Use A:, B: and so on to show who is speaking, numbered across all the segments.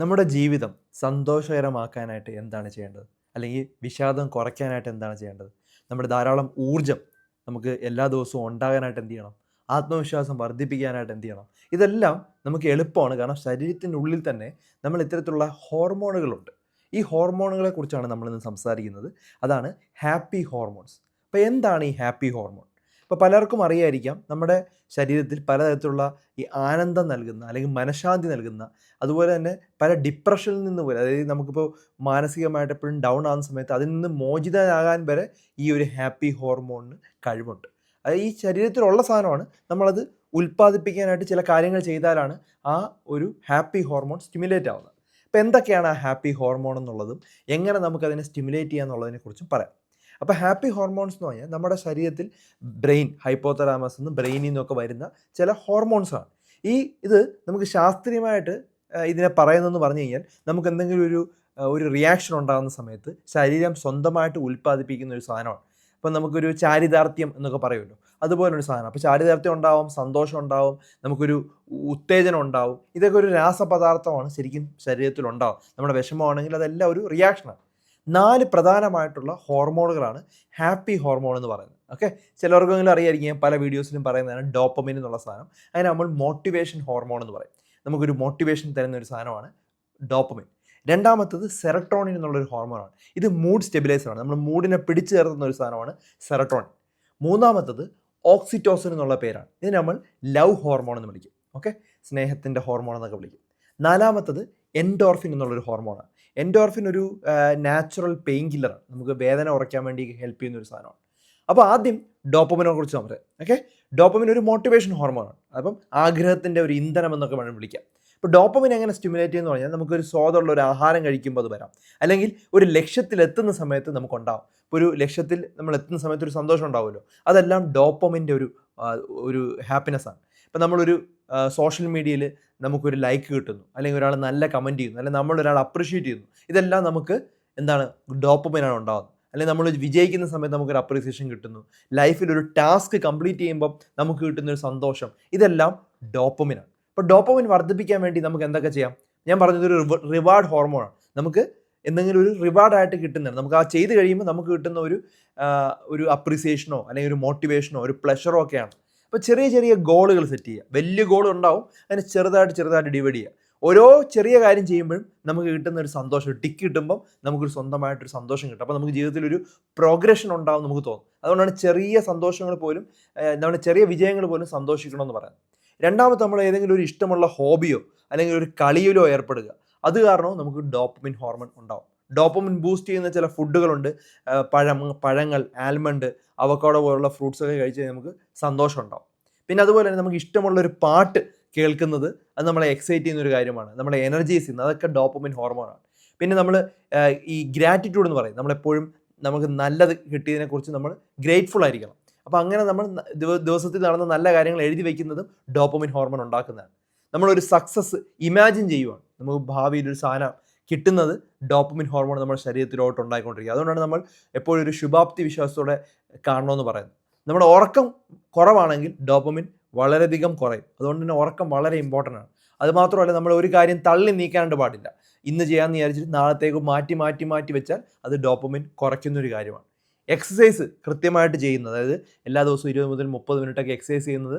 A: നമ്മുടെ ജീവിതം സന്തോഷകരമാക്കാനായിട്ട് എന്താണ് ചെയ്യേണ്ടത്? അല്ലെങ്കിൽ വിഷാദം കുറയ്ക്കാനായിട്ട് എന്താണ് ചെയ്യേണ്ടത്? നമ്മുടെ ധാരാളം ഊർജം നമുക്ക് എല്ലാ ദിവസവും ഉണ്ടാകാനായിട്ട് എന്ത് ചെയ്യണം? ആത്മവിശ്വാസം വർദ്ധിപ്പിക്കാനായിട്ട് എന്ത് ചെയ്യണം? ഇതെല്ലാം നമുക്ക് എളുപ്പമാണ്. കാരണം ശരീരത്തിന്റെ ഉള്ളിൽ തന്നെ നമ്മൾ ഇത്തരത്തിലുള്ള ഹോർമോണുകളുണ്ട്. ഈ ഹോർമോണുകളെ കുറിച്ചാണ് നമ്മളിന്ന് സംസാരിക്കുന്നത്. അതാണ് ഹാപ്പി ഹോർമോൺസ്. അപ്പോൾ എന്താണ് ഈ ഹാപ്പി ഹോർമോൺ? ഇപ്പോൾ പലർക്കും അറിയായിരിക്കാം നമ്മുടെ ശരീരത്തിൽ പലതരത്തിലുള്ള ഈ ആനന്ദം നൽകുന്ന അല്ലെങ്കിൽ മനഃശാന്തി നൽകുന്ന അതുപോലെ തന്നെ പല ഡിപ്രഷനിൽ നിന്ന് പോലെ അതായത് നമുക്കിപ്പോൾ മാനസികമായിട്ട് എപ്പോഴും ഡൗൺ ആകുന്ന സമയത്ത് അതിൽ നിന്ന് മോചിതനാകാൻ വരെ ഈ ഒരു ഹാപ്പി ഹോർമോണിന് കഴിവുണ്ട്. അത് ഈ ശരീരത്തിലുള്ള സാധനമാണ്. നമ്മളത് ഉൽപ്പാദിപ്പിക്കാനായിട്ട് ചില കാര്യങ്ങൾ ചെയ്താലാണ് ആ ഒരു ഹാപ്പി ഹോർമോൺ സ്റ്റിമുലേറ്റ് ആവുന്നത്. അപ്പോൾ എന്തൊക്കെയാണ് ആ ഹാപ്പി ഹോർമോൺ എന്നുള്ളതും? എങ്ങനെ നമുക്കതിനെ സ്റ്റിമുലേറ്റ് ചെയ്യാന്നുള്ളതിനെ കുറിച്ചും പറയാം. അപ്പോൾ ഹാപ്പി ഹോർമോൺസ് എന്ന് പറഞ്ഞാൽ നമ്മുടെ ശരീരത്തിൽ ബ്രെയിൻ ഹൈപ്പോതലാമസ് എന്ന് ബ്രെയിനിൽ നിന്നൊക്കെ വരുന്ന ചില ഹോർമോൺസാണ് ഈ ഇത് നമുക്ക് ശാസ്ത്രീയമായിട്ട് ഇതിനെ പറയുന്നതെന്ന് പറഞ്ഞു കഴിഞ്ഞാൽ നമുക്ക് എന്തെങ്കിലും ഒരു ഒരു റിയാക്ഷൻ ഉണ്ടാകുന്ന സമയത്ത് ശരീരം സ്വന്തമായിട്ട് ഉൽപ്പാദിപ്പിക്കുന്ന ഒരു സാധനമാണ്. ഇപ്പം നമുക്കൊരു ചാരിതാർത്ഥ്യം എന്നൊക്കെ പറയുമല്ലോ. അതുപോലൊരു സാധനം. അപ്പോൾ ചാരിതാർത്ഥ്യം ഉണ്ടാവും സന്തോഷം ഉണ്ടാവും നമുക്കൊരു ഉത്തേജനം ഉണ്ടാവും. ഇതൊക്കെ ഒരു രാസപദാർത്ഥമാണ് ശരിക്കും ശരീരത്തിൽ ഉണ്ടാവും നമ്മുടെ വിഷമമാണെങ്കിൽ അതെല്ലാം ഒരു റിയാക്ഷനാണ് നാല് പ്രധാനമായിട്ടുള്ള ഹോർമോണുകളാണ് ഹാപ്പി ഹോർമോൺ എന്ന് പറയുന്നത്. ഓക്കെ ചിലർക്കെങ്കിലും അറിയായിരിക്കും പല വീഡിയോസിലും പറയുന്നതാണ് ഡോപ്പമിൻ എന്നുള്ള സാധനം. അതിന് നമ്മൾ മോട്ടിവേഷൻ ഹോർമോൺ എന്ന് പറയും. നമുക്കൊരു മോട്ടിവേഷൻ തരുന്ന ഒരു സാധനമാണ് ഡോപ്പമിൻ രണ്ടാമത്തത് സെറട്ടോണിൻ എന്നുള്ളൊരു ഹോർമോണാണ് ഇത് മൂഡ് സ്റ്റെബിലൈസറാണ് നമ്മൾ മൂഡിനെ പിടിച്ചു ചേർത്തുന്ന ഒരു സാധനമാണ് സെറട്ടോണിൻ മൂന്നാമത്തത് ഓക്സിറ്റോസിൻ എന്നുള്ള പേരാണ്. ഇതിന് നമ്മൾ ലവ് ഹോർമോൺ എന്ന് വിളിക്കും. ഓക്കെ സ്നേഹത്തിന്റെ ഹോർമോൺ എന്നൊക്കെ വിളിക്കും. നാലാമത്തത് എൻഡോർഫിൻ എന്നുള്ളൊരു ഹോർമോണാണ് എൻഡോർഫിൻ ഒരു നാച്ചുറൽ പെയിൻ കില്ലറാണ് നമുക്ക് വേദന ഉറയ്ക്കാൻ വേണ്ടി ഹെൽപ്പ് ചെയ്യുന്ന ഒരു സാധനമാണ്. അപ്പോൾ ആദ്യം ഡോപ്പമിനെ കുറിച്ച് നമ്മൾ ഓക്കെ ഡോപ്പമിൻ ഒരു മോട്ടിവേഷൻ ഹോർമോണാണ് അപ്പം ആഗ്രഹത്തിന്റെ ഒരു ഇന്ധനം എന്നൊക്കെ വേണം വിളിക്കാം. ഇപ്പോൾ ഡോപ്പമിൻ എങ്ങനെ സ്റ്റിമുലേറ്റ് ചെയ്യുന്ന പറഞ്ഞാൽ നമുക്ക് ഒരു സ്വാദുള്ള ഒരു ആഹാരം കഴിക്കുമ്പോൾ അത് വരാം. അല്ലെങ്കിൽ ഒരു ലക്ഷ്യത്തിൽ എത്തുന്ന സമയത്ത് നമുക്കുണ്ടാവും ഇപ്പോൾ ഒരു ലക്ഷ്യത്തിൽ നമ്മൾ എത്തുന്ന സമയത്ത് ഒരു സന്തോഷം ഉണ്ടാവുമല്ലോ. അതെല്ലാം ഡോപ്പമിന്റെ ഒരു ഒരു ഹാപ്പിനെസ്സാണ് ഇപ്പം നമ്മളൊരു സോഷ്യൽ മീഡിയയിൽ നമുക്കൊരു ലൈക്ക് കിട്ടുന്നു അല്ലെങ്കിൽ ഒരാൾ നല്ല കമന്റ് ചെയ്യുന്നു അല്ലെങ്കിൽ നമ്മൾ ഒരാൾ അപ്രിഷ്യേറ്റ് ചെയ്യുന്നു. ഇതെല്ലാം നമുക്ക് എന്താണ് ഡോപ്പമിനാണ് ഉണ്ടാകുന്നത് അല്ലെങ്കിൽ നമ്മൾ വിജയിക്കുന്ന സമയത്ത് നമുക്കൊരു അപ്രീസിയേഷൻ കിട്ടുന്നു. ലൈഫിൽ ഒരു ടാസ്ക് കംപ്ലീറ്റ് ചെയ്യുമ്പോൾ നമുക്ക് കിട്ടുന്ന ഒരു സന്തോഷം. ഇതെല്ലാം ഡോപ്പമിനാണ് അപ്പോൾ ഡോപ്പമിൻ വർദ്ധിപ്പിക്കാൻ വേണ്ടി നമുക്ക് എന്തൊക്കെ ചെയ്യാം? ഞാൻ പറഞ്ഞത് ഒരു റിവാർഡ് ഹോർമോണാണ് നമുക്ക് എന്തെങ്കിലും ഒരു റിവാർഡായിട്ട് കിട്ടുന്നതാണ്. നമുക്ക് ആ ചെയ്ത് കഴിയുമ്പോൾ നമുക്ക് കിട്ടുന്ന ഒരു ഒരു അപ്രീസിയേഷനോ അല്ലെങ്കിൽ ഒരു മോട്ടിവേഷനോ ഒരു പ്ലഷറോ ഒക്കെയാണ്. അപ്പോൾ ചെറിയ ചെറിയ ഗോളുകൾ സെറ്റ് ചെയ്യുക. വലിയ ഗോൾ ഉണ്ടാവും അതിനെ ചെറുതായിട്ട് ചെറുതായിട്ട് ഡിവൈഡ് ചെയ്യുക. ഓരോ ചെറിയ കാര്യം ചെയ്യുമ്പോഴും നമുക്ക് കിട്ടുന്ന ഒരു സന്തോഷം ടിക്ക് കിട്ടുമ്പം നമുക്കൊരു സ്വന്തമായിട്ടൊരു സന്തോഷം കിട്ടും. അപ്പോൾ നമുക്ക് ജീവിതത്തിൽ ഒരു പ്രോഗ്രഷൻ ഉണ്ടാവും നമുക്ക് തോന്നും. അതുകൊണ്ടാണ് ചെറിയ സന്തോഷങ്ങൾ പോലും എന്താണ് ചെറിയ വിജയങ്ങൾ പോലും സന്തോഷിക്കണമെന്ന് പറയുന്നത്. രണ്ടാമത്തെ നമ്മൾ ഏതെങ്കിലും ഒരു ഇഷ്ടമുള്ള ഹോബിയോ അല്ലെങ്കിൽ ഒരു കളിയിലോ ഏർപ്പെടുക. അത് കാരണവും നമുക്ക് ഡോപ്പമിൻ ഹോർമോൺ ഉണ്ടാവും. ഡോപ്പമിൻ ബൂസ്റ്റ് ചെയ്യുന്ന ചില ഫുഡുകളുണ്ട് പഴം പഴങ്ങൾ ആൽമണ്ട് അവക്കാടോ പോലുള്ള ഫ്രൂട്ട്സ് ഒക്കെ കഴിച്ച് നമുക്ക് സന്തോഷം ഉണ്ടാവും. പിന്നെ അതുപോലെ തന്നെ നമുക്ക് ഇഷ്ടമുള്ള ഒരു പാട്ട് കേൾക്കുന്നത് അത് നമ്മളെ എക്സൈറ്റ് ചെയ്യുന്ന ഒരു കാര്യമാണ്. നമ്മളെ എനർജീസ് ചെയ്യുന്നത് അതൊക്കെ ഡോപ്പമിൻ ഹോർമോണാണ് പിന്നെ നമ്മൾ ഈ ഗ്രാറ്റിറ്റ്യൂഡ് എന്ന് പറയും. നമ്മളെപ്പോഴും നമുക്ക് നല്ലത് കിട്ടിയതിനെക്കുറിച്ച് നമ്മൾ ഗ്രേറ്റ്ഫുൾ ആയിരിക്കണം. അപ്പോൾ അങ്ങനെ നമ്മൾ ദിവസത്തിൽ നടന്ന നല്ല കാര്യങ്ങൾ എഴുതി വെക്കുന്നതും ഡോപ്പമിൻ ഹോർമോൺ ഉണ്ടാക്കുന്നതാണ്. നമ്മളൊരു സക്സസ് ഇമാജിൻ ചെയ്യുവാണ്. നമുക്ക് ഭാവിയിൽ ഒരു സാധനം കിട്ടുന്നത് ഡോപ്പമിൻ ഹോർമോൺ നമ്മുടെ ശരീരത്തിലോട്ട് ഉണ്ടായിക്കൊണ്ടിരിക്കുക. അതുകൊണ്ടാണ് നമ്മൾ എപ്പോഴും ഒരു ശുഭാപ്തി വിശ്വാസത്തോടെ കാണണമെന്ന് പറയുന്നത്. നമ്മുടെ ഉറക്കം കുറവാണെങ്കിൽ ഡോപ്പമിൻ വളരെയധികം കുറയും. അതുകൊണ്ട് തന്നെ ഉറക്കം വളരെ ഇമ്പോർട്ടന്റ് ആണ്. അതുമാത്രമല്ല നമ്മൾ ഒരു കാര്യം തള്ളി നീക്കാനായിട്ട് പാടില്ല. ഇന്ന് ചെയ്യാമെന്ന് വിചാരിച്ചിട്ട് നാളത്തേക്ക് മാറ്റി മാറ്റി മാറ്റി വെച്ചാൽ അത് ഡോപ്പമിൻ കുറയ്ക്കുന്ന ഒരു കാര്യമാണ്. എക്സസൈസ് കൃത്യമായിട്ട് ചെയ്യുന്നത് അതായത് എല്ലാ ദിവസവും ഇരുപത് മുതൽ മുപ്പത് മിനിറ്റൊക്കെ എക്സസൈസ് ചെയ്യുന്നത്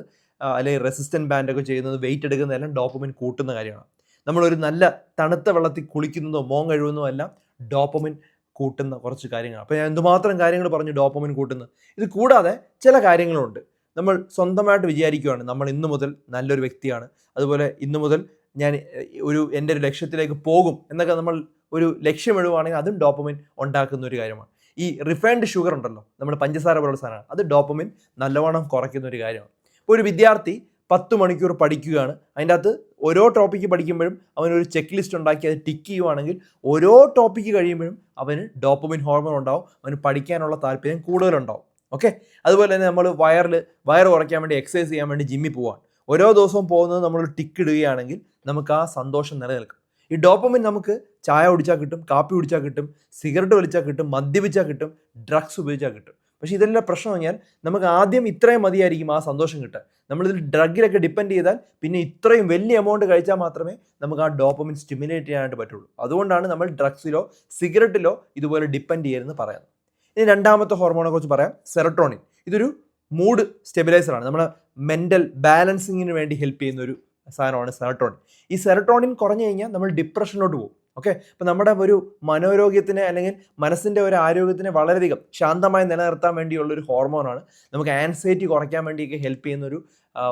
A: അല്ലെങ്കിൽ റെസിസ്റ്റന്റ് ബാൻഡൊക്കെ ചെയ്യുന്നത് വെയിറ്റ് എടുക്കുന്നതെല്ലാം ഡോപ്പമിൻ കൂട്ടുന്ന കാര്യമാണ്. നമ്മളൊരു നല്ല തണുത്ത വെള്ളത്തിൽ കുളിക്കുന്നതോ മോൻ കഴിവുന്നതോ എല്ലാം ഡോപ്പമിൻ കൂട്ടുന്ന കുറച്ച് കാര്യങ്ങൾ അപ്പോൾ ഞാൻ എന്തുമാത്രം കാര്യങ്ങൾ പറഞ്ഞു ഡോപ്പമിൻ കൂട്ടുന്നത്? ഇത് കൂടാതെ ചില കാര്യങ്ങളുണ്ട്. നമ്മൾ സ്വന്തമായിട്ട് വിചാരിക്കുകയാണ് നമ്മൾ ഇന്നു മുതൽ നല്ലൊരു വ്യക്തിയാണ്. അതുപോലെ ഇന്നു മുതൽ ഞാൻ ഒരു എന്റെ ഒരു ലക്ഷ്യത്തിലേക്ക് പോകും എന്നൊക്കെ നമ്മൾ ഒരു ലക്ഷ്യം എഴുതുവാണെങ്കിൽ അതും ഡോപ്പമിൻ ഉണ്ടാക്കുന്ന ഒരു കാര്യമാണ്. ഈ റിഫൈൻഡ് ഷുഗർ ഉണ്ടല്ലോ നമ്മൾ പഞ്ചസാര പോലുള്ള സാധനമാണ് അത് ഡോപ്പമിൻ നല്ലവണ്ണം കുറയ്ക്കുന്ന ഒരു കാര്യമാണ്. ഇപ്പോൾ ഒരു വിദ്യാർത്ഥി പത്ത് മണിക്കൂർ പഠിക്കുകയാണ്. അതിന്റെ അകത്ത് ഓരോ ടോപ്പിക്ക് പഠിക്കുമ്പോഴും അവനൊരു ചെക്ക് ലിസ്റ്റ് ഉണ്ടാക്കി അത് ടിക്ക് ചെയ്യുവാണെങ്കിൽ ഓരോ ടോപ്പിക്ക് കഴിയുമ്പോഴും അവന് ഡോപ്പമിൻ ഹോർമോൺ ഉണ്ടാവും അവന് പഠിക്കാനുള്ള താല്പര്യം കൂടുതലുണ്ടാവും. ഓക്കെ അതുപോലെ തന്നെ നമ്മൾ വയറിൽ വയർ കുറയ്ക്കാൻ വേണ്ടി എക്സസൈസ് ചെയ്യാൻ വേണ്ടി ജിമ്മിൽ പോവാണ്. ഓരോ ദിവസവും പോകുന്നത് നമ്മൾ ടിക്ക് ഇടുകയാണെങ്കിൽ നമുക്ക് ആ സന്തോഷം നിലനിൽക്കും. ഈ ഡോപ്പമിൻ നമുക്ക് ചായ കുടിച്ചാൽ കിട്ടും കാപ്പി കുടിച്ചാൽ കിട്ടും സിഗരറ്റ് വലിച്ചാൽ കിട്ടും മദ്യപിച്ചാൽ കിട്ടും ഡ്രഗ്സ് ഉപയോഗിച്ചാൽ കിട്ടും. പക്ഷേ ഇതെല്ലാം പ്രശ്നം. പറഞ്ഞാൽ നമുക്ക് ആദ്യം ഇത്രയും മതിയായിരിക്കും ആ സന്തോഷം കിട്ടാൻ നമ്മളിതിൽ ഡ്രഗിലൊക്കെ ഡിപ്പെൻഡ് ചെയ്താൽ പിന്നെ ഇത്രയും വലിയ എമൗണ്ട് കഴിച്ചാൽ മാത്രമേ നമുക്ക് ആ ഡോപ്പമിൻ സ്റ്റിമുലേറ്റ് ചെയ്യാനായിട്ട് പറ്റുള്ളൂ. അതുകൊണ്ടാണ് നമ്മൾ ഡ്രഗ്സിലോ സിഗരറ്റിലോ ഇതുപോലെ ഡിപ്പെൻഡ് ചെയ്യരുതെന്ന് പറയുന്നത്. ഇനി രണ്ടാമത്തെ ഹോർമോണെ കുറിച്ച് പറയാം. സെറട്ടോണിൻ ഇതൊരു മൂഡ് സ്റ്റെബിലൈസറാണ് നമ്മുടെ മെന്റൽ ബാലൻസിങ്ങിന് വേണ്ടി ഹെൽപ്പ് ചെയ്യുന്ന ഒരു സാധനമാണ് സെറട്ടോണിൻ ഈ സെറട്ടോണിൻ കുറഞ്ഞു കഴിഞ്ഞാൽ നമ്മൾ ഡിപ്രഷനിലോട്ട് പോകും. ഓക്കെ? അപ്പോൾ നമ്മുടെ ഒരു മനോരോഗ്യത്തിന് അല്ലെങ്കിൽ മനസ്സിന്റെ ഒരു ആരോഗ്യത്തിന് വളരെയധികം ശാന്തമായി നിലനിർത്താൻ വേണ്ടിയുള്ള ഒരു ഹോർമോണാണ് നമുക്ക് ആൻസൈറ്റി കുറയ്ക്കാൻ വേണ്ടിയൊക്കെ ഹെൽപ്പ് ചെയ്യുന്ന ഒരു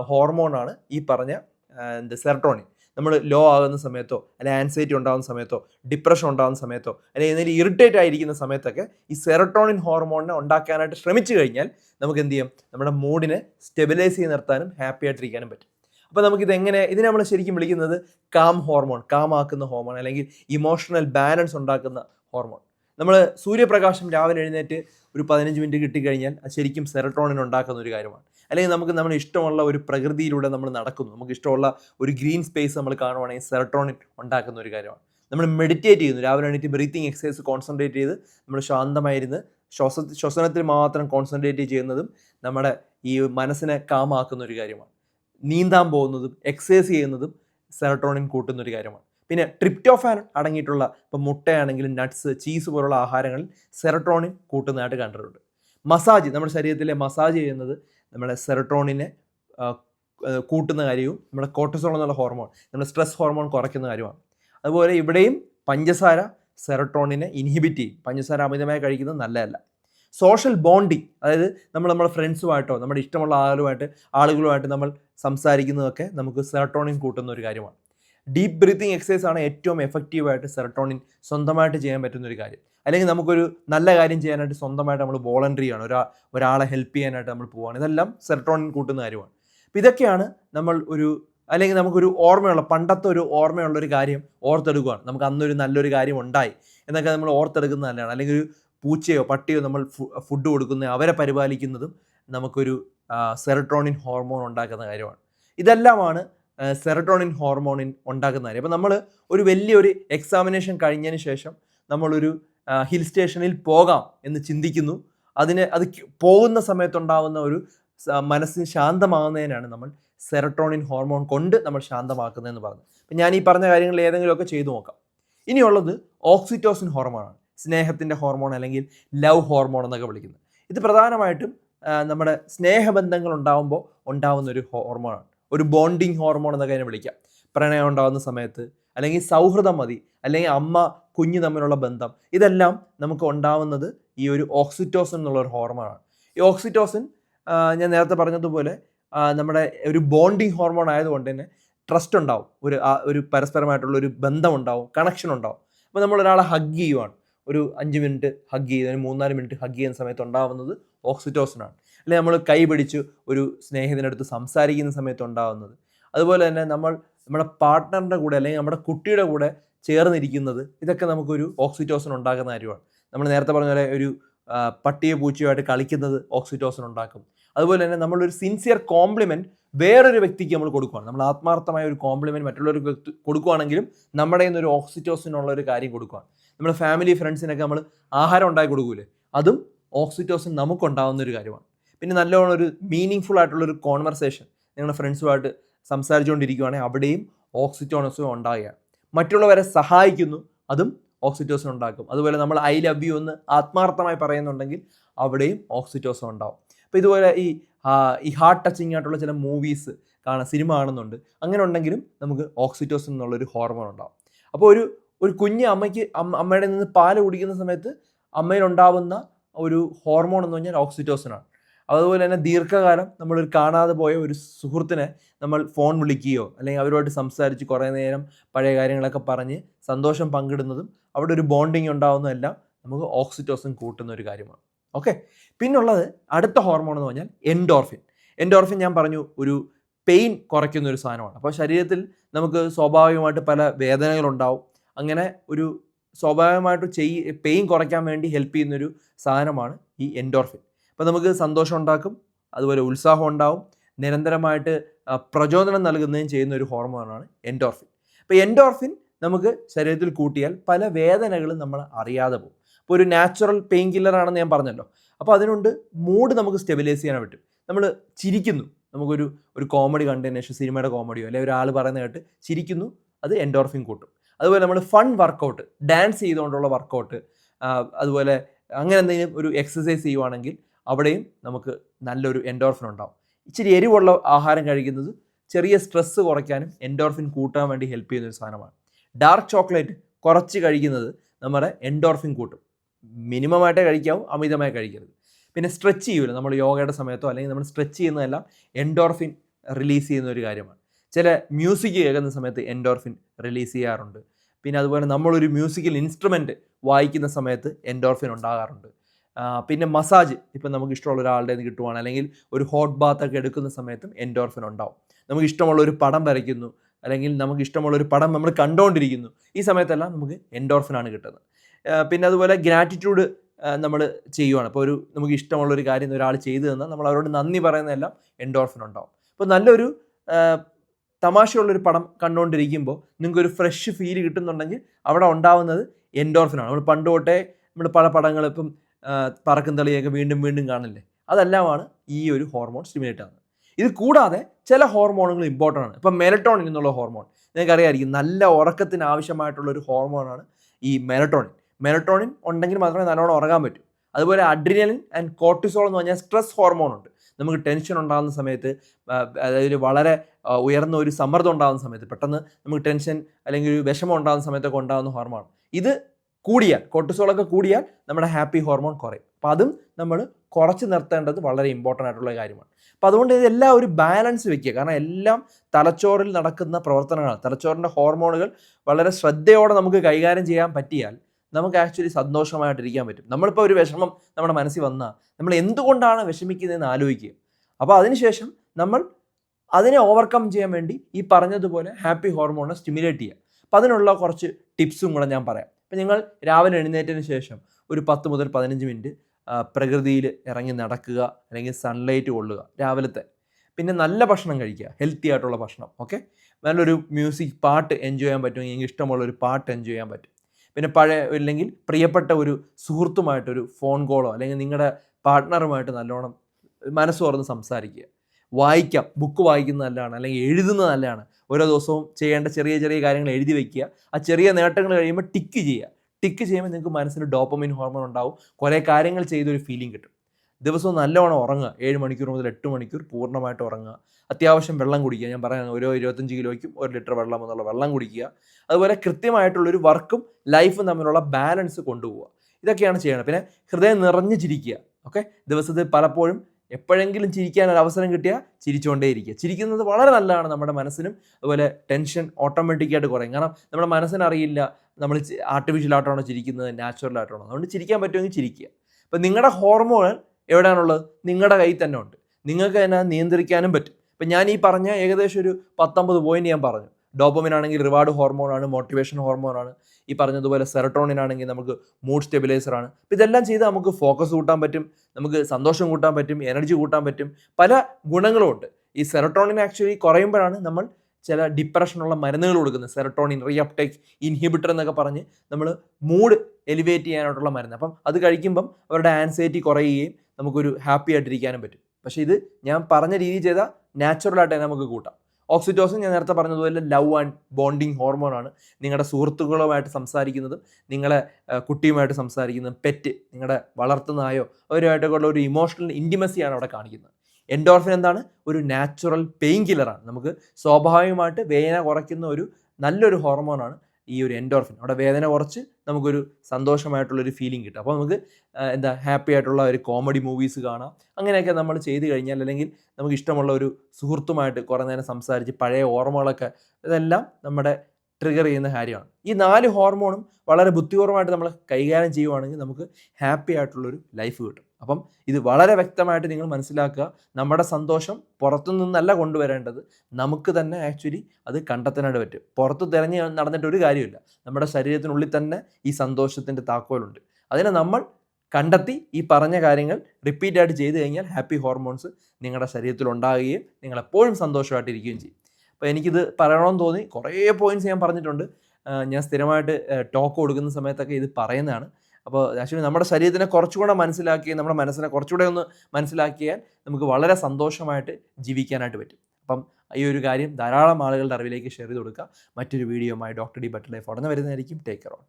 A: ഹോർമോണാണ് ഈ പറഞ്ഞ എന്ത് സെറട്ടോണിൻ നമ്മൾ ലോ ആകുന്ന സമയത്തോ അല്ലെങ്കിൽ ആൻസൈറ്റി ഉണ്ടാകുന്ന സമയത്തോ ഡിപ്രഷൻ ഉണ്ടാകുന്ന സമയത്തോ അല്ലെങ്കിൽ എന്തെങ്കിലും ഇറിറ്റേറ്റ് ആയിരിക്കുന്ന സമയത്തൊക്കെ ഈ സെറട്ടോണിൻ ഹോർമോണിനെ ഉണ്ടാക്കാനായിട്ട് ശ്രമിച്ചു കഴിഞ്ഞാൽ നമുക്ക് എന്ത് ചെയ്യാം? നമ്മുടെ മൂഡിനെ സ്റ്റെബിലൈസ് ചെയ്ത് നിർത്താനും ഹാപ്പി ആയിട്ടിരിക്കാനും പറ്റും. അപ്പോൾ നമുക്കിത് എങ്ങനെ ഇതിനെ നമ്മൾ ശരിക്കും വിളിക്കുന്നത് കാം ഹോർമോൺ കാമാക്കുന്ന ഹോർമോൺ അല്ലെങ്കിൽ ഇമോഷണൽ ബാലൻസ് ഉണ്ടാക്കുന്ന ഹോർമോൺ. നമ്മൾ സൂര്യപ്രകാശം രാവിലെ എഴുന്നേറ്റ് ഒരു പതിനഞ്ച് മിനിറ്റ് കിട്ടിക്കഴിഞ്ഞാൽ അത് ശരിക്കും സെറട്ടോണിൻ ഉണ്ടാക്കുന്ന ഒരു കാര്യമാണ്. അല്ലെങ്കിൽ നമുക്ക് നമ്മൾ ഇഷ്ടമുള്ള ഒരു പ്രകൃതിയിലൂടെ നമ്മൾ നടക്കുന്നു. നമുക്ക് ഇഷ്ടമുള്ള ഒരു ഗ്രീൻ സ്പേസ് നമ്മൾ കാണുവാണെങ്കിൽ സെറട്ടോണിൻ ഉണ്ടാക്കുന്ന ഒരു കാര്യമാണ്. നമ്മൾ മെഡിറ്റേറ്റ് ചെയ്യുന്നു. രാവിലെ എണീറ്റ് ബ്രീത്തിങ് എക്സസൈസ് കോൺസെൻട്രേറ്റ് ചെയ്ത് നമ്മൾ ശാന്തമായിരുന്ന് ശ്വസ ശ്വസനത്തിൽ മാത്രം കോൺസെൻട്രേറ്റ് ചെയ്യുന്നതും നമ്മുടെ ഈ മനസ്സിനെ കാമാക്കുന്ന ഒരു കാര്യമാണ്. നീന്താൻ പോകുന്നതും എക്സസൈസ് ചെയ്യുന്നതും സെറട്ടോണിൻ കൂട്ടുന്ന ഒരു കാര്യമാണ്. പിന്നെ ട്രിപ്റ്റോഫാൻ അടങ്ങിയിട്ടുള്ള ഇപ്പം മുട്ടയാണെങ്കിലും നട്ട്സ് ചീസ് പോലുള്ള ആഹാരങ്ങളിൽ സെറട്ടോണിൻ കൂട്ടുന്നതായിട്ട് കണ്ടിട്ടുണ്ട്. മസാജ് നമ്മുടെ ശരീരത്തിലെ മസാജ് ചെയ്യുന്നത് നമ്മുടെ ആ, കൂട്ടുന്ന കാര്യവും നമ്മുടെ കോർട്ടിസോൾ എന്നുള്ള ഹോർമോൺ നമ്മുടെ സ്ട്രെസ് ഹോർമോൺ കുറയ്ക്കുന്ന കാര്യമാണ്. അതുപോലെ ഇവിടെയും പഞ്ചസാര സെറട്ടോണിനെ ഇൻഹിബിറ്റ് ചെയ്യും. പഞ്ചസാര അമിതമായി കഴിക്കുന്നത് നല്ലതല്ല. സോഷ്യൽ ബോണ്ടിങ് അതായത് നമ്മൾ നമ്മുടെ ഫ്രണ്ട്സുമായിട്ടോ നമ്മുടെ ഇഷ്ടമുള്ള ആളുമായിട്ട് ആളുകളുമായിട്ട് നമ്മൾ സംസാരിക്കുന്നതൊക്കെ നമുക്ക് സെറട്ടോണിൻ കൂട്ടുന്ന ഒരു കാര്യമാണ്. ഡീപ്പ് ബ്രീത്തിങ് എക്സസൈസ് ആണ് ഏറ്റവും എഫക്റ്റീവായിട്ട് സെറട്ടോണിൻ സ്വന്തമായിട്ട് ചെയ്യാൻ പറ്റുന്ന ഒരു കാര്യം. അല്ലെങ്കിൽ നമുക്കൊരു നല്ല കാര്യം ചെയ്യാനായിട്ട് സ്വന്തമായിട്ട് നമ്മൾ വോളണ്ടറി ആണ് ഒരാ ഒരാളെ ഹെൽപ്പ് ചെയ്യാനായിട്ട് നമ്മൾ പോവുകയാണ് ഇതെല്ലാം സെറട്ടോണിൻ കൂട്ടുന്ന കാര്യമാണ്. അപ്പോൾ ഇതൊക്കെയാണ് നമ്മൾ ഒരു അല്ലെങ്കിൽ നമുക്കൊരു ഓർമ്മയുള്ള പണ്ടത്തെ ഒരു ഓർമ്മയുള്ള ഒരു കാര്യം ഓർത്തെടുക്കുകയാണ് നമുക്ക് അന്നൊരു നല്ലൊരു കാര്യം ഉണ്ടായി എന്നൊക്കെ നമ്മൾ ഓർത്തെടുക്കുന്നത് നല്ലതാണ് അല്ലെങ്കിൽ ഒരു പൂച്ചയോ പട്ടിയോ നമ്മൾ ഫുഡ് കൊടുക്കുന്ന അവരെ പരിപാലിക്കുന്നതും നമുക്കൊരു സെറട്രോണിൻ ഹോർമോൺ ഉണ്ടാക്കുന്ന കാര്യമാണ്. ഇതെല്ലാമാണ് സെറട്രോണിൻ ഹോർമോണിൻ ഉണ്ടാക്കുന്ന കാര്യം. അപ്പോൾ നമ്മൾ ഒരു വലിയൊരു എക്സാമിനേഷൻ കഴിഞ്ഞതിന് ശേഷം നമ്മളൊരു ഹിൽ സ്റ്റേഷനിൽ പോകാം എന്ന് ചിന്തിക്കുന്നു. അതിന് അത് പോകുന്ന സമയത്തുണ്ടാവുന്ന ഒരു മനസ്സിന് ശാന്തമാകുന്നതിനാണ് നമ്മൾ സെറട്രോണിൻ ഹോർമോൺ കൊണ്ട് നമ്മൾ ശാന്തമാക്കുന്നതെന്ന് പറഞ്ഞു അപ്പം ഞാൻ ഈ പറഞ്ഞ കാര്യങ്ങൾ ഏതെങ്കിലുമൊക്കെ ചെയ്തു നോക്കാം. ഇനിയുള്ളത് ഓക്സിറ്റോസിൻ ഹോർമോണാണ് സ്നേഹത്തിന്റെ ഹോർമോൺ അല്ലെങ്കിൽ ലവ് ഹോർമോൺ എന്നൊക്കെ വിളിക്കുന്നത്. ഇത് പ്രധാനമായിട്ടും നമ്മുടെ സ്നേഹബന്ധങ്ങൾ ഉണ്ടാകുമ്പോൾ ഉണ്ടാകുന്ന ഒരു ഹോർമോണാണ്. ഒരു ബോണ്ടിങ് ഹോർമോൺ എന്നൊക്കെ അതിനെ വിളിക്കാം. പ്രണയം ഉണ്ടാകുന്ന സമയത്ത് അല്ലെങ്കിൽ സൗഹൃദം മതി അല്ലെങ്കിൽ അമ്മ കുഞ്ഞ് തമ്മിലുള്ള ബന്ധം ഇതെല്ലാം നമുക്ക് ഉണ്ടാവുന്നത് ഈ ഒരു ഓക്സിറ്റോസിൻ എന്നുള്ള ഒരു ഹോർമോണാണ്. ഈ ഓക്സിറ്റോസിൻ ഞാൻ നേരത്തെ പറഞ്ഞതുപോലെ നമ്മുടെ ഒരു ബോണ്ടിങ് ഹോർമോൺ ആയതുകൊണ്ട് തന്നെ ട്രസ്റ്റ് ഉണ്ടാവും. ഒരു ഒരു പരസ്പരമായിട്ടുള്ള ഒരു ബന്ധം ഉണ്ടാവും കണക്ഷൻ ഉണ്ടാവും. അപ്പോൾ നമ്മൾ ഒരാളെ ഹഗ് ചെയ്യുവാണ്. ഒരു അഞ്ച് മിനിറ്റ് ഹഗ് ചെയ്ത് ഒരു മൂന്നാൽ മിനിറ്റ് ഹഗ് ചെയ്യുന്ന സമയത്ത് ഉണ്ടാവുന്നത് ഓക്സിറ്റോസിനാണ് അല്ലെങ്കിൽ നമ്മൾ കൈ പിടിച്ച് ഒരു സ്നേഹിതനടുത്ത് സംസാരിക്കുന്ന സമയത്ത് ഉണ്ടാവുന്നത്. അതുപോലെ തന്നെ നമ്മൾ നമ്മുടെ പാർട്ട്ണറിന്റെ കൂടെ അല്ലെങ്കിൽ നമ്മുടെ കുട്ടിയുടെ കൂടെ ചേർന്നിരിക്കുന്നത് ഇതൊക്കെ നമുക്കൊരു ഓക്സിറ്റോസിൻ ഉണ്ടാക്കുന്ന കാര്യമാണ്. നമ്മൾ നേരത്തെ പറഞ്ഞ പോലെ ഒരു പട്ടിയോ പൂച്ചയുമായിട്ട് കളിക്കുന്നത് ഓക്സിറ്റോസിൻ ഉണ്ടാക്കും. അതുപോലെ തന്നെ നമ്മളൊരു സിൻസിയർ കോംപ്ലിമെന്റ് വേറൊരു വ്യക്തിക്ക് നമ്മൾ കൊടുക്കുകയാണ് നമ്മൾ ആത്മാർത്ഥമായ ഒരു കോംപ്ലിമെന്റ് മറ്റുള്ളവർക്ക് വ്യക്തി കൊടുക്കുകയാണെങ്കിലും നമ്മുടെ കയ്യിൽ ഒരു ഓക്സിറ്റോസിൻ ഉള്ള ഒരു കാര്യം കൊടുക്കുകയാണ് നമ്മുടെ ഫാമിലി ഫ്രണ്ട്സിനൊക്കെ നമ്മൾ ആഹാരം ഉണ്ടാക്കി കൊടുക്കൂലേ? അതും ഓക്സിറ്റോസിൻ നമുക്കുണ്ടാകുന്ന ഒരു കാര്യമാണ്. പിന്നെ നല്ലോണം ഒരു മീനിങ് ആയിട്ടുള്ള ഒരു കോൺവെർസേഷൻ നിങ്ങളുടെ ഫ്രണ്ട്സുമായിട്ട് സംസാരിച്ചുകൊണ്ടിരിക്കുകയാണെങ്കിൽ അവിടെയും ഓക്സിറ്റോണസും ഉണ്ടാകുകയാണ്. മറ്റുള്ളവരെ സഹായിക്കുന്നു അതും ഓക്സിറ്റോസിൻ ഉണ്ടാക്കും. അതുപോലെ നമ്മൾ ഐ ലവ് യു എന്ന് ആത്മാർത്ഥമായി പറയുന്നുണ്ടെങ്കിൽ അവിടെയും ഓക്സിറ്റോസിൻ ഉണ്ടാവും. അപ്പോൾ ഇതുപോലെ ഈ ഈ ഹാർട്ട് ടച്ചിങ് ആയിട്ടുള്ള ചില മൂവീസ് കാണാൻ സിനിമ കാണുന്നുണ്ട്. അങ്ങനെ ഉണ്ടെങ്കിലും നമുക്ക് ഓക്സിറ്റോസിൻ എന്നുള്ളൊരു ഹോർമോൺ ഉണ്ടാവും. അപ്പോൾ ഒരു ഒരു കുഞ്ഞ് അമ്മയ്ക്ക് അമ്മയുടെ നിന്ന് പാൽ കുടിക്കുന്ന സമയത്ത് അമ്മയിലുണ്ടാവുന്ന ഒരു ഹോർമോൺ എന്ന് പറഞ്ഞാൽ ഓക്സിറ്റോസിനാണ് അതുപോലെ തന്നെ ദീർഘകാലം നമ്മളൊരു കാണാതെ പോയ ഒരു സുഹൃത്തിനെ നമ്മൾ ഫോൺ വിളിക്കുകയോ അല്ലെങ്കിൽ അവരുമായിട്ട് സംസാരിച്ച് കുറേ നേരം പഴയ കാര്യങ്ങളൊക്കെ പറഞ്ഞ് സന്തോഷം പങ്കിടുന്നതും അവിടെ ഒരു ബോണ്ടിങ് ഉണ്ടാവുന്നതെല്ലാം നമുക്ക് ഓക്സിറ്റോസിൻ കൂട്ടുന്ന ഒരു കാര്യമാണ്. ഓക്കെ പിന്നുള്ളത് അടുത്ത ഹോർമോൺ എന്ന് പറഞ്ഞാൽ എൻഡോർഫിൻ എൻഡോർഫിൻ ഞാൻ പറഞ്ഞു ഒരു പെയിൻ കുറയ്ക്കുന്ന ഒരു സാധനമാണ്. അപ്പോൾ ശരീരത്തിൽ നമുക്ക് സ്വാഭാവികമായിട്ട് പല വേദനകളുണ്ടാവും. അങ്ങനെ ഒരു സ്വാഭാവികമായിട്ട് ചെയ് പെയിൻ കുറയ്ക്കാൻ വേണ്ടി ഹെൽപ്പ് ചെയ്യുന്നൊരു സാധനമാണ് ഈ എൻഡോർഫിൻ അപ്പോൾ നമുക്ക് സന്തോഷം ഉണ്ടാക്കും അതുപോലെ ഉത്സാഹം ഉണ്ടാവും. നിരന്തരമായിട്ട് പ്രചോദനം നൽകുന്നതും ചെയ്യുന്ന ഒരു ഹോർമോണാണ് എൻഡോർഫിൻ അപ്പോൾ എൻഡോർഫിൻ നമുക്ക് ശരീരത്തിൽ കൂട്ടിയാൽ പല വേദനകളും നമ്മൾ അറിയാതെ പോകും. ഇപ്പോൾ ഒരു നാച്ചുറൽ പെയിൻ കില്ലർ ആണെന്ന് ഞാൻ പറഞ്ഞല്ലോ. അപ്പോൾ അതിനുണ്ട് മൂഡ് നമുക്ക് സ്റ്റെബിലൈസ് ചെയ്യാൻ പറ്റും. നമ്മൾ ചിരിക്കുന്നു. നമുക്കൊരു ഒരു കോമഡി കണ്ടതിന് സിനിമയുടെ കോമഡിയോ അല്ലെങ്കിൽ ഒരാൾ പറയുന്ന കേട്ട് ചിരിക്കുന്നു അത് എൻഡോർഫിൻ കൂട്ടും. അതുപോലെ നമ്മൾ ഫൺ വർക്കൗട്ട് ഡാൻസ് ചെയ്തുകൊണ്ടുള്ള വർക്കൗട്ട് അതുപോലെ അങ്ങനെ എന്തെങ്കിലും ഒരു എക്സസൈസ് ചെയ്യുവാണെങ്കിൽ അവിടെയും നമുക്ക് നല്ലൊരു എൻഡോർഫിൻ ഉണ്ടാവും. ഇച്ചിരി എരിവുള്ള ആഹാരം കഴിക്കുന്നത് ചെറിയ സ്ട്രെസ്സ് കുറയ്ക്കാനും എൻഡോർഫിൻ കൂട്ടാൻ വേണ്ടി ഹെൽപ്പ് ചെയ്യുന്ന ഒരു സാധനമാണ്. ഡാർക്ക് ചോക്ലേറ്റ് കുറച്ച് കഴിക്കുന്നത് നമ്മുടെ എൻഡോർഫിൻ കൂട്ടും. മിനിമമായിട്ടേ കഴിക്കാവൂ അമിതമായി കഴിക്കരുത്. പിന്നെ സ്ട്രെച്ച് ചെയ്യൂല. നമ്മൾ യോഗയുടെ സമയത്തോ അല്ലെങ്കിൽ നമ്മൾ സ്ട്രെച്ച് ചെയ്യുന്നതെല്ലാം എൻഡോർഫിൻ റിലീസ് ചെയ്യുന്ന ഒരു കാര്യമാണ്. ചില മ്യൂസിക് കേൾക്കുന്ന സമയത്ത് എൻഡോർഫിൻ റിലീസ് ചെയ്യാറുണ്ട്. പിന്നെ അതുപോലെ നമ്മളൊരു മ്യൂസിക്കൽ ഇൻസ്ട്രുമെന്റ് വായിക്കുന്ന സമയത്ത് എൻഡോർഫിൻ ഉണ്ടാകാറുണ്ട്. പിന്നെ മസാജ് ഇപ്പം നമുക്ക് ഇഷ്ടമുള്ള ഒരാളുടെ നിന്ന് കിട്ടുവാണ്. അല്ലെങ്കിൽ ഒരു ഹോട്ട് ബാത്ത് ഒക്കെ എടുക്കുന്ന സമയത്തും എൻഡോർഫിൻ ഉണ്ടാവും. നമുക്ക് ഇഷ്ടമുള്ള ഒരു പടം വരയ്ക്കുന്നു. അല്ലെങ്കിൽ നമുക്ക് ഇഷ്ടമുള്ള ഒരു പടം നമ്മൾ കണ്ടുകൊണ്ടിരിക്കുന്നു. ഈ സമയത്തെല്ലാം നമുക്ക് എൻഡോർഫിനാണ് കിട്ടുന്നത്. പിന്നെ അതുപോലെ ഗ്രാറ്റിറ്റ്യൂഡ് നമ്മൾ ചെയ്യുവാണ്. അപ്പോൾ ഒരു നമുക്ക് ഇഷ്ടമുള്ള ഒരു കാര്യം ഒരാൾ ചെയ്തു തന്നാൽ നമ്മൾ അവരോട് നന്ദി പറയുന്നതെല്ലാം എൻഡോർഫിൻ ഉണ്ടാവും. അപ്പോൾ നല്ലൊരു തമാശയുള്ളൊരു പടം കണ്ടുകൊണ്ടിരിക്കുമ്പോൾ നിങ്ങൾക്ക് ഒരു ഫ്രഷ് ഫീൽ കിട്ടുന്നുണ്ടെങ്കിൽ അവിടെ ഉണ്ടാവുന്നത് എൻഡോർഫിനാണ് നമ്മൾ പണ്ട് തൊട്ടേ നമ്മൾ പല പടങ്ങൾ ഇപ്പം പറക്കും തളിയൊക്കെ വീണ്ടും വീണ്ടും കാണില്ലേ അതെല്ലാമാണ് ഈ ഒരു ഹോർമോൺ സ്റ്റിമുലേറ്റ് ആകുന്നത് ഇത് കൂടാതെ ചില ഹോർമോണുകൾ ഇമ്പോർട്ടന്റ് ആണ്. ഇപ്പം മെലട്ടോണിൻ എന്നുള്ള ഹോർമോൺ നിങ്ങൾക്ക് അറിയാമായിരിക്കും നല്ല ഉറക്കത്തിന് ആവശ്യമായിട്ടുള്ള ഒരു ഹോർമോണാണ് ഈ മെലട്ടോണിൻ മെലട്ടോണിൻ ഉണ്ടെങ്കിൽ മാത്രമേ നല്ലോണം ഉറങ്ങാൻ പറ്റൂ. അതുപോലെ അഡ്രിനലിൻ ആൻഡ് കോർട്ടിസോൾ എന്ന് പറഞ്ഞാൽ സ്ട്രെസ് ഹോർമോൺ ഉണ്ട്. നമുക്ക് ടെൻഷൻ ഉണ്ടാകുന്ന സമയത്ത് അതായത് വളരെ ഉയർന്ന ഒരു സമ്മർദ്ദം ഉണ്ടാകുന്ന സമയത്ത് പെട്ടെന്ന് നമുക്ക് ടെൻഷൻ അല്ലെങ്കിൽ ഒരു വിഷമം ഉണ്ടാകുന്ന സമയത്തൊക്കെ ഉണ്ടാകുന്ന ഹോർമോൺ. ഇത് കൂടിയാൽ കോർട്ടിസോളൊക്കെ കൂടിയാൽ നമ്മുടെ ഹാപ്പി ഹോർമോൺ കുറയും. അപ്പോൾ അതും നമ്മൾ കുറച്ച് നിർത്തേണ്ടത് വളരെ ഇമ്പോർട്ടന്റ് ആയിട്ടുള്ള കാര്യമാണ്. അപ്പോൾ അതുകൊണ്ട് ഇതെല്ലാം ഒരു ബാലൻസ് വെക്കുക. കാരണം എല്ലാം തലച്ചോറിൽ നടക്കുന്ന പ്രവർത്തനങ്ങളാണ്. തലച്ചോറിന്റെ ഹോർമോണുകൾ വളരെ ശ്രദ്ധയോടെ നമുക്ക് കൈകാര്യം ചെയ്യാൻ പറ്റിയാൽ നമുക്ക് ആക്ച്വലി സന്തോഷമായിട്ടിരിക്കാൻ പറ്റും. നമ്മളിപ്പോൾ ഒരു വിഷമം നമ്മുടെ മനസ്സിൽ വന്നാൽ നമ്മൾ എന്തുകൊണ്ടാണ് വിഷമിക്കുന്നതെന്ന് ആലോചിക്കുക. അപ്പോൾ അതിനുശേഷം നമ്മൾ അതിനെ ഓവർകം ചെയ്യാൻ വേണ്ടി ഈ പറഞ്ഞതുപോലെ ഹാപ്പി ഹോർമോണിനെ സ്റ്റിമുലേറ്റ് ചെയ്യുക. അപ്പം അതിനുള്ള കുറച്ച് ടിപ്സും കൂടെ ഞാൻ പറയാം. അപ്പം നിങ്ങൾ രാവിലെ എഴുന്നേറ്റതിന് ശേഷം ഒരു പത്ത് മുതൽ പതിനഞ്ച് മിനിറ്റ് പ്രകൃതിയിൽ ഇറങ്ങി നടക്കുക അല്ലെങ്കിൽ സൺലൈറ്റ് കൊള്ളുക രാവിലത്തെ. പിന്നെ നല്ല ഭക്ഷണം കഴിക്കുക ഹെൽത്തി ആയിട്ടുള്ള ഭക്ഷണം ഓക്കെ നല്ലൊരു മ്യൂസിക് പാട്ട് എൻജോയ് ചെയ്യാൻ പറ്റുമെങ്കിൽ എനിക്ക് ഇഷ്ടമുള്ള ഒരു പാട്ട് എൻജോയ് ചെയ്യാൻ പറ്റും. പിന്നെ പഴയ ഇല്ലെങ്കിൽ പ്രിയപ്പെട്ട ഒരു സുഹൃത്തുമായിട്ടൊരു ഫോൺ കോളോ അല്ലെങ്കിൽ നിങ്ങളുടെ പാർട്ട്ണറുമായിട്ട് നല്ലോണം മനസ്സ് തുറന്ന് സംസാരിക്കുക. വായിക്കാം. ബുക്ക് വായിക്കുന്നത് നല്ലതാണ്. അല്ലെങ്കിൽ എഴുതുന്നത് നല്ലതാണ്. ഓരോ ദിവസവും ചെയ്യേണ്ട ചെറിയ ചെറിയ കാര്യങ്ങൾ എഴുതി വെക്കുക. ആ ചെറിയ നേട്ടങ്ങൾ കഴിയുമ്പോൾ ടിക്ക് ചെയ്യുക. ടിക്ക് ചെയ്യുമ്പോൾ നിങ്ങൾക്ക് മനസ്സിന് ഡോപ്പമിൻ ഹോർമോൺ ഉണ്ടാവും. കുറേ കാര്യങ്ങൾ ചെയ്തൊരു ഫീലിംഗ് കിട്ടും. ദിവസവും നല്ലവണ്ണം ഉറങ്ങുക. ഏഴ് മണിക്കൂർ മുതൽ എട്ട് മണിക്കൂർ പൂർണമായിട്ട് ഉറങ്ങുക. അത്യാവശ്യം വെള്ളം കുടിക്കുക. ഞാൻ പറയാം ഓരോ ഇരുപത്തഞ്ച് കിലോയ്ക്കും ഒരു ലിറ്റർ വെള്ളം എന്നുള്ള വെള്ളം കുടിക്കുക. അതുപോലെ കൃത്യമായിട്ടുള്ളൊരു വർക്കും ലൈഫും തമ്മിലുള്ള ബാലൻസ് കൊണ്ടുപോവുക. ഇതൊക്കെയാണ് ചെയ്യണം. പിന്നെ ഹൃദയം നിറഞ്ഞ് ചിരിക്കുക. ഓക്കെ? ദിവസത്തിൽ പലപ്പോഴും എപ്പോഴെങ്കിലും ചിരിക്കാൻ ഒരു അവസരം കിട്ടിയാൽ ചിരിച്ചുകൊണ്ടേയിരിക്കുക ചിരിക്കുന്നത് വളരെ നല്ലതാണ് നമ്മുടെ മനസ്സിനും. അതുപോലെ ടെൻഷൻ ഓട്ടോമാറ്റിക്കായിട്ട് കുറയും. കാരണം നമ്മുടെ മനസ്സിനറിയില്ല നമ്മൾ ആർട്ടിഫിഷ്യൽ ആയിട്ടാണോ ചിരിക്കുന്നത് നാച്ചുറൽ ആയിട്ടാണോ. അതുകൊണ്ട് ചിരിക്കാൻ പറ്റുമെങ്കിൽ ചിരിക്കുക. അപ്പം നിങ്ങളുടെ ഹോർമോൺ എവിടെയാണുള്ളത് നിങ്ങളുടെ കയ്യിൽ തന്നെ ഉണ്ട്. നിങ്ങൾക്ക് തന്നെ നിയന്ത്രിക്കാനും പറ്റും. ഇപ്പം ഞാൻ ഈ പറഞ്ഞ ഏകദേശം ഒരു പത്തൊമ്പത് പോയിന്റ് ഞാൻ പറഞ്ഞു. ഡോപ്പമിൻ ആണെങ്കിൽ റിവാർഡ് ഹോർമോണാണ് മോട്ടിവേഷൻ ഹോർമോണാണ് ഈ പറഞ്ഞതുപോലെ സെറട്ടോണിൻ ആണെങ്കിൽ നമുക്ക് മൂഡ് സ്റ്റെബിലൈസർ ആണ്. അപ്പം ഇതെല്ലാം ചെയ്ത് നമുക്ക് ഫോക്കസ് കൂട്ടാൻ പറ്റും നമുക്ക് സന്തോഷം കൂട്ടാൻ പറ്റും എനർജി കൂട്ടാൻ പറ്റും. പല ഗുണങ്ങളും ഉണ്ട്. ഈ സെറട്ടോണിൻ ആക്ച്വലി കുറയുമ്പോഴാണ് നമ്മൾ ചില ഡിപ്രഷനുള്ള മരുന്നുകൾ കൊടുക്കുന്നത്. സെറട്ടോണിൻ റീഅപ്ടേക്ക് ഇൻഹിബിറ്റർ എന്നൊക്കെ പറഞ്ഞ് നമ്മൾ മൂഡ് എലിവേറ്റ് ചെയ്യാനായിട്ടുള്ള മരുന്ന്. അപ്പം അത് കഴിക്കുമ്പം അവരുടെ ആൻസൈറ്റി കുറയുകയും നമുക്കൊരു ഹാപ്പി ആയിട്ടിരിക്കാനും പറ്റും. പക്ഷേ ഇത് ഞാൻ പറഞ്ഞ രീതി ചെയ്താൽ നാച്ചുറലായിട്ട് നമുക്ക് കൂട്ടാം. ഓക്സിറ്റോസിൻ ഞാൻ നേരത്തെ പറഞ്ഞതുപോലെ ലവ് ആൻഡ് ബോണ്ടിങ് ഹോർമോണാണ് നിങ്ങളുടെ സുഹൃത്തുക്കളുമായിട്ട് സംസാരിക്കുന്നതും നിങ്ങളെ കുട്ടിയുമായിട്ട് സംസാരിക്കുന്നതും പെറ്റ് നിങ്ങളുടെ വളർത്തുന്നതായോ അവരുമായിട്ടൊക്കെ ഉള്ള ഒരു ഇമോഷണൽ ഇന്റിമസിയാണ് അവിടെ കാണിക്കുന്നത്. എൻഡോർഫിൻ എന്താണ്? ഒരു നാച്ചുറൽ പെയിൻ കില്ലറാണ് നമുക്ക് സ്വാഭാവികമായിട്ട് വേദന കുറയ്ക്കുന്ന ഒരു നല്ലൊരു ഹോർമോണാണ് ഈ ഒരു എൻഡോർഫിൻ അവിടെ വേദന കുറച്ച് നമുക്കൊരു സന്തോഷമായിട്ടുള്ളൊരു ഫീലിംഗ് കിട്ടും. അപ്പോൾ നമുക്ക് എന്താ ഹാപ്പി ആയിട്ടുള്ള ഒരു കോമഡി മൂവീസ് കാണാം. അങ്ങനെയൊക്കെ നമ്മൾ ചെയ്ത് കഴിഞ്ഞാൽ അല്ലെങ്കിൽ നമുക്ക് ഇഷ്ടമുള്ള ഒരു സുഹൃത്തുമായിട്ട് കുറേ നേരം സംസാരിച്ച് പഴയ ഓർമ്മകളൊക്കെ ഇതെല്ലാം നമ്മുടെ ട്രിഗർ ചെയ്യുന്ന കാര്യമാണ്. ഈ നാല് ഹോർമോണും വളരെ ബുദ്ധിപൂർവമായിട്ട് നമ്മൾ കൈകാര്യം ചെയ്യുവാണെങ്കിൽ നമുക്ക് ഹാപ്പി ആയിട്ടുള്ളൊരു ലൈഫ് കിട്ടും. അപ്പം ഇത് വളരെ വ്യക്തമായിട്ട് നിങ്ങൾ മനസ്സിലാക്കുക. നമ്മുടെ സന്തോഷം പുറത്തു നിന്നല്ല കൊണ്ടുവരേണ്ടത്. നമുക്ക് തന്നെ ആക്ച്വലി അത് കണ്ടെത്താനായിട്ട് പറ്റും. പുറത്ത് തിരഞ്ഞ് നടന്നിട്ട് ഒരു കാര്യമില്ല നമ്മുടെ ശരീരത്തിനുള്ളിൽ തന്നെ ഈ സന്തോഷത്തിന്റെ താക്കോലുണ്ട്. അതിനെ നമ്മൾ കണ്ടെത്തി ഈ പറഞ്ഞ കാര്യങ്ങൾ റിപ്പീറ്റ് ചെയ്ത് കഴിഞ്ഞാൽ ഹാപ്പി ഹോർമോൺസ് നിങ്ങളുടെ ശരീരത്തിൽ ഉണ്ടാകുകയും നിങ്ങൾ എപ്പോഴും ചെയ്യും. അപ്പോൾ എനിക്കിത് പറയണമെന്ന് തോന്നി. കുറേ പോയിന്റ്സ് ഞാൻ പറഞ്ഞിട്ടുണ്ട്. ഞാൻ സ്ഥിരമായിട്ട് ടോക്ക് കൊടുക്കുന്ന സമയത്തൊക്കെ ഇത് പറയുന്നതാണ്. അപ്പോൾ ആക്ച്വലി നമ്മുടെ ശരീരത്തിനെ കുറച്ചുകൂടെ മനസ്സിലാക്കി നമ്മുടെ മനസ്സിനെ കുറച്ചുകൂടെ ഒന്ന് മനസ്സിലാക്കിയാൽ നമുക്ക് വളരെ സന്തോഷമായിട്ട് ജീവിക്കാനായിട്ട് പറ്റും. അപ്പം ഈ ഒരു കാര്യം ധാരാളം ആളുകളുടെ അറിവിലേക്ക് ഷെയർ ചെയ്ത് കൊടുക്കുക. മറ്റൊരു വീഡിയോയുമായി ഡോക്ടർ ഡി ബട്ടർലൈഫ് ഉടനെ വരുന്നതായിരിക്കും. Take care on